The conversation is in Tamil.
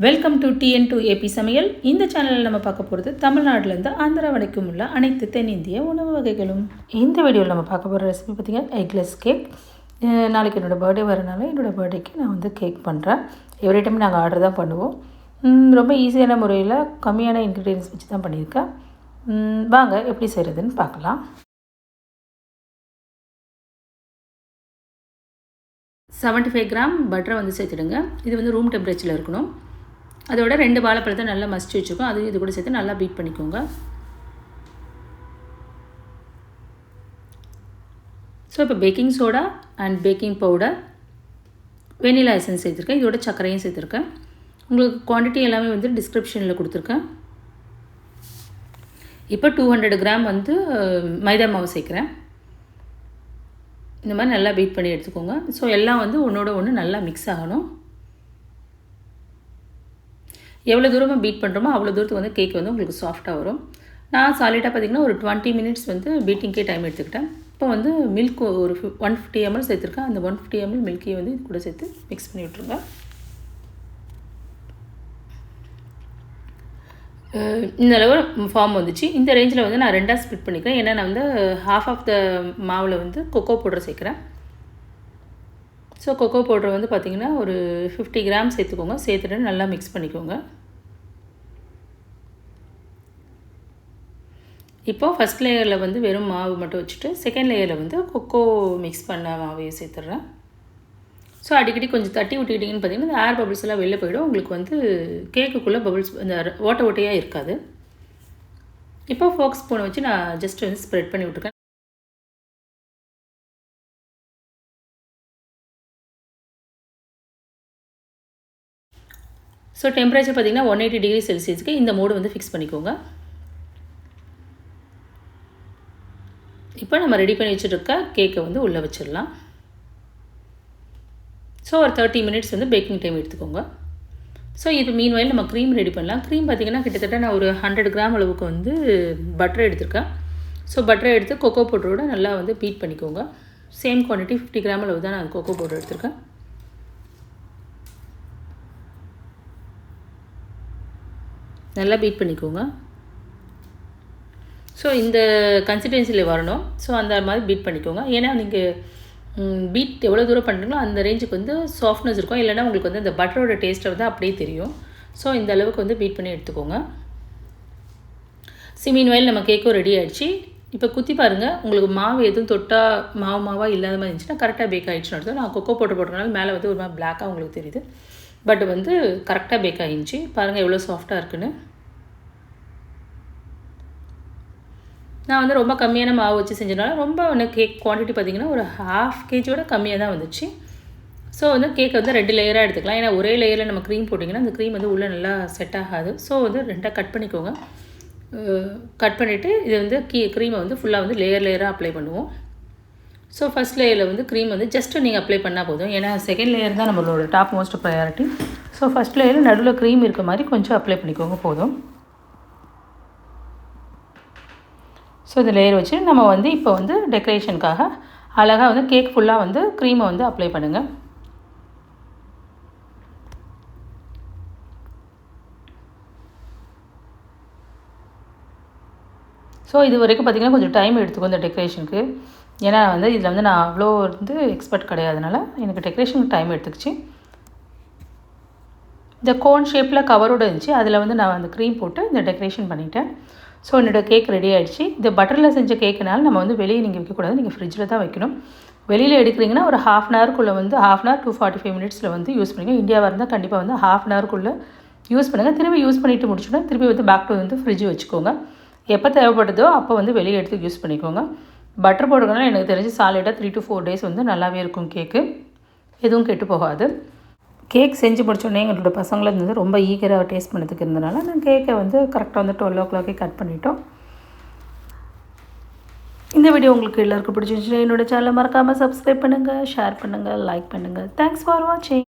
Welcome to TN to AP சமையல். இந்த சேனலில் நம்ம பார்க்க போகிறது தமிழ்நாட்டிலேருந்து ஆந்திரா வரைக்கும் உள்ள அனைத்து தென்னிந்திய உணவு வகைகளும். இந்த வீடியோவில் நம்ம பார்க்க போகிற ரெசிபி பார்த்திங்கன்னா எக்லெஸ் கேக் நாளைக்கு என்னோடய பர்த்டே வரனால என்னோடய பர்த்டேக்கு நான் வந்து கேக் பண்ணுறேன் எவ்ரி டைம் நாங்கள் ஆர்டர் தான் பண்ணுவோம். ரொம்ப ஈஸியான முறையில் கம்மியான இன்க்ரீடியன்ஸ் வச்சு தான் பண்ணியிருக்கேன். வாங்க எப்படி செய்கிறதுன்னு பார்க்கலாம். செவன்ட்டி ஃபைவ் கிராம் பட்டரை வந்து சேர்த்துடுங்க. இது வந்து ரூம் டெம்பரேச்சரில் இருக்கணும். அதோட ரெண்டு வாழைப்பழத்தை நல்லா மசிச்சு வச்சுக்கோம் அதையும் இது கூட சேர்த்து நல்லா பீட் பண்ணிக்கோங்க. ஸோ இப்போ baking soda and baking powder vanilla essence சேர்த்துருக்கேன். இதோட சர்க்கரையும் சேர்த்துருக்கேன். உங்களுக்கு குவான்டிட்டி எல்லாமே வந்து டிஸ்கிரிப்ஷனில் கொடுத்துருக்கேன். இப்போ டூ ஹண்ட்ரட் கிராம் வந்து மைதா மாவு சேர்க்குறேன். இந்த மாதிரி நல்லா பீட் பண்ணி எடுத்துக்கோங்க. ஸோ எல்லாம் வந்து ஒன்றோட ஒன்று நல்லா மிக்ஸ் ஆகணும். எவ்வளோ தூரமாக பீட் பண்ணுறோமோ அவ்வளோ தூரத்துக்கு வந்து கேக் வந்து உங்களுக்கு சாஃப்டாக வரும். நான் சாலிடாக பார்த்தீங்கன்னா ஒரு டுவெண்ட்டி மினிட்ஸ் வந்து பீட்டிங்க்கே டைம் எடுத்துக்கிட்டேன். இப்போ வந்து மில்க் ஒரு ஒன் ஃபிஃப்டி எம்எல் சேர்த்துருக்கேன். அந்த ஒன் ஃபிஃப்டி எம்எல் மில்க்கையும் வந்து இது கூட சேர்த்து மிக்ஸ் பண்ணி விட்ருங்க இந்த அளவு ஃபார்ம் வந்துச்சு. இந்த ரேஞ்சில் வந்து நான் ரெண்டாக ஸ்ப்ளிட் பண்ணிக்கிறேன். ஏன்னா நான் வந்து ஹாஃப் ஆஃப் த மாவில் வந்து கொக்கோ பவுடர் சேர்க்குறேன். ஸோ கொக்கோ பவுடர் வந்து பார்த்திங்கன்னா ஒரு ஃபிஃப்டி கிராம் சேர்த்துக்கோங்க. சேர்த்துட்டு நல்லா மிக்ஸ் பண்ணிக்கோங்க. இப்போது ஃபஸ்ட் லேயரில் வந்து வெறும் மாவு மட்டும் வச்சுட்டு செகண்ட் லேயரில் வந்து கொக்கோ மிக்ஸ் பண்ண மாவையும் சேர்த்துட்றேன். ஸோ அடிக்கடி கொஞ்சம் தட்டி விட்டுக்கிட்டிங்கன்னு பார்த்தீங்கன்னா இந்த ஏர் பபிள்ஸ் எல்லாம் வெளில போயிடும். உங்களுக்கு வந்து கேக்குக்குள்ளே பபிள்ஸ் இந்த ஓட்டை ஓட்டையாக இருக்காது. இப்போ ஃபோக் ஸ்பூனை வச்சு நான் ஜஸ்ட் வந்து ஸ்ப்ரெட் பண்ணி விட்டுருக்கேன் ஸோ டெம்பரேச்சர் பார்த்தீங்கன்னா ஒன் எயிட்டி டிகிரி செல்சியஸ்க்கு இந்த மோடு வந்து ஃபிக்ஸ் பண்ணிக்கோங்க. இப்போ நம்ம ரெடி பண்ணி வச்சுருக்க கேக்கை வந்து உள்ளே வச்சிடலாம். ஸோ ஒரு தேர்ட்டி மினிட்ஸ் வந்து பேக்கிங் டைம் எடுத்துக்கோங்க. ஸோ இது மீன் வயல் நம்ம க்ரீம் ரெடி பண்ணலாம். க்ரீம் பார்த்திங்கன்னா கிட்டத்தட்ட நான் ஒரு ஹண்ட்ரட் கிராம் அளவுக்கு வந்து பட்டர் எடுத்திருக்கேன். ஸோ பட்டரை எடுத்து கொக்கோ பவுட்ரோட நல்லா வந்து பீட் பண்ணிக்கோங்க. சேம் குவான்டிட்டி ஃபிஃப்டி கிராம் அளவு தான் நான் கொக்கோ பவுடர் எடுத்திருக்கேன். நல்லா பீட் பண்ணிக்கோங்க. ஸோ இந்த கன்சிஸ்டன்சியில் வரணும். ஸோ அந்த மாதிரி பீட் பண்ணிக்கோங்க. ஏன்னா நீங்கள் பீட் எவ்வளோ தூரம் பண்ணுறீங்களோ அந்த ரேஞ்சுக்கு வந்து சாஃப்ட்னஸ் இருக்கும். இல்லைன்னா உங்களுக்கு வந்து இந்த பட்டரோட டேஸ்ட்டை வந்து அப்படியே தெரியும். ஸோ இந்த அளவுக்கு வந்து பீட் பண்ணி எடுத்துக்கோங்க. சிமீன் வயல் நம்ம கேக்கும் ரெடி ஆகிடுச்சு இப்போ குத்தி பாருங்கள் உங்களுக்கு மாவு எதுவும் தொட்டால் மாவு மாவாக இல்லாத மாதிரி இருந்துச்சுன்னா கரெக்டாக பேக் ஆகிடுச்சுன்னு நான் கொக்கோ போட்டு போட்டதுனால மேலே வந்து ஒரு மாதிரி பிளாக்காக உங்களுக்கு தெரியுது. பட் வந்து கரெக்டாக பேக் ஆகிடுச்சு பாருங்கள் எவ்வளோ சாஃப்டாக இருக்குன்னு. நான் வந்து ரொம்ப கம்மியான மாவு வச்சு செஞ்சதுனால ரொம்ப கேக் குவான்டிட்டி பார்த்திங்கன்னா ஒரு ஹாஃப் கேஜியோட கம்மியாக தான் வந்துச்சு. ஸோ வந்து கேக் வந்து ரெண்டு லேயராக எடுத்துக்கலாம். ஏன்னா ஒரே லேயரில் நம்ம க்ரீம் போட்டிங்கன்னா அந்த க்ரீம் வந்து உள்ளே நல்லா செட் ஆகாது. ஸோ வந்து ரெண்டாக கட் பண்ணிக்கோங்க. கட் பண்ணிவிட்டு இது வந்து கீ க்ரீமை வந்து ஃபுல்லாக வந்து லேயர் லேயராக அப்ளை பண்ணுவோம். ஸோ ஃபஸ்ட் லேயரில் வந்து க்ரீம் வந்து ஜஸ்ட்டு நீங்கள் அப்ளை பண்ணால் போதும். ஏன்னா செகண்ட் லேயர் தான் நம்மளோட top most priority so first லேயரில் நடுவில் க்ரீம் இருக்க மாதிரி கொஞ்சம் அப்ளை பண்ணிக்கோங்க போதும். ஸோ இந்த லேயர் வச்சு நம்ம வந்து இப்போ வந்து டெக்கரேஷனுக்காக அழகாக வந்து கேக் ஃபுல்லாக வந்து க்ரீமை வந்து அப்ளை பண்ணுங்கள் ஸோ இது வரைக்கும் பார்த்திங்கன்னா கொஞ்சம் டைம் எடுத்துக்கும் இந்த டெக்கரேஷனுக்கு ஏன்னா வந்து இதில் வந்து நான் அவ்வளோ வந்து எக்ஸ்பர்ட் கிடையாதுனால எனக்கு டெக்கரேஷனுக்கு டைம் எடுத்துக்கிச்சு. இந்த கோன் ஷேப்பில் கவரோடு இருந்துச்சு. அதில் வந்து நான் அந்த க்ரீம் போட்டு இந்த டெக்கரேஷன் பண்ணிட்டேன். ஸோ என்னோடய கேக் ரெடி ஆகிடுச்சு இந்த பட்டரில் செஞ்ச கேக்குனால நம்ம வந்து வெளியே நீங்கள் வைக்கக்கூடாது. நீங்கள் ஃப்ரிட்ஜில் தான் வைக்கணும். வெளியில் எடுக்கிறீங்கன்னா ஒரு ஹாஃப் அன் ஹவருக்குள்ளே வந்து half an hour to forty five மினிட்ஸில் வந்து யூஸ் பண்ணுங்கள் இந்தியாவாக இருந்தால் கண்டிப்பாக வந்து ஹாஃப் அன் ஹவருக்குள்ளே யூஸ் பண்ணுங்கள் திரும்பி யூஸ் பண்ணிவிட்டு முடிச்சுன்னா திரும்பி வந்து பேக் டு வந்து ஃப்ரிட்ஜ் வச்சுக்கோங்க. எப்போ தேவைப்படுதோ அப்போ வந்து வெளியே எடுத்து யூஸ் பண்ணிக்கோங்க. பட்டர் போடுறதுனால எனக்கு தெரிஞ்சு சாலிடாக த்ரீ டு ஃபோர் டேஸ் வந்து நல்லாவே இருக்கும் கேக்கு எதுவும் கெட்டு போகாது. கேக் செஞ்சு முடிச்சோடனே எங்களோட பசங்களை வந்து ரொம்ப ஈகராக டேஸ்ட் பண்ணதுக்கு இருந்தனால நான் கேக்கை வந்து கரெக்டாக வந்து டுவெல் ஓ கிளாக்கே கட் பண்ணிட்டோம். இந்த வீடியோ உங்களுக்கு எல்லாருக்கும் பிடிச்சிருந்துச்சுன்னா என்னோட சேனலை மறக்காமல் சப்ஸ்கிரைப் பண்ணுங்கள் ஷேர் பண்ணுங்கள் லைக் பண்ணுங்கள் தேங்க்ஸ் ஃபார் வாட்சிங்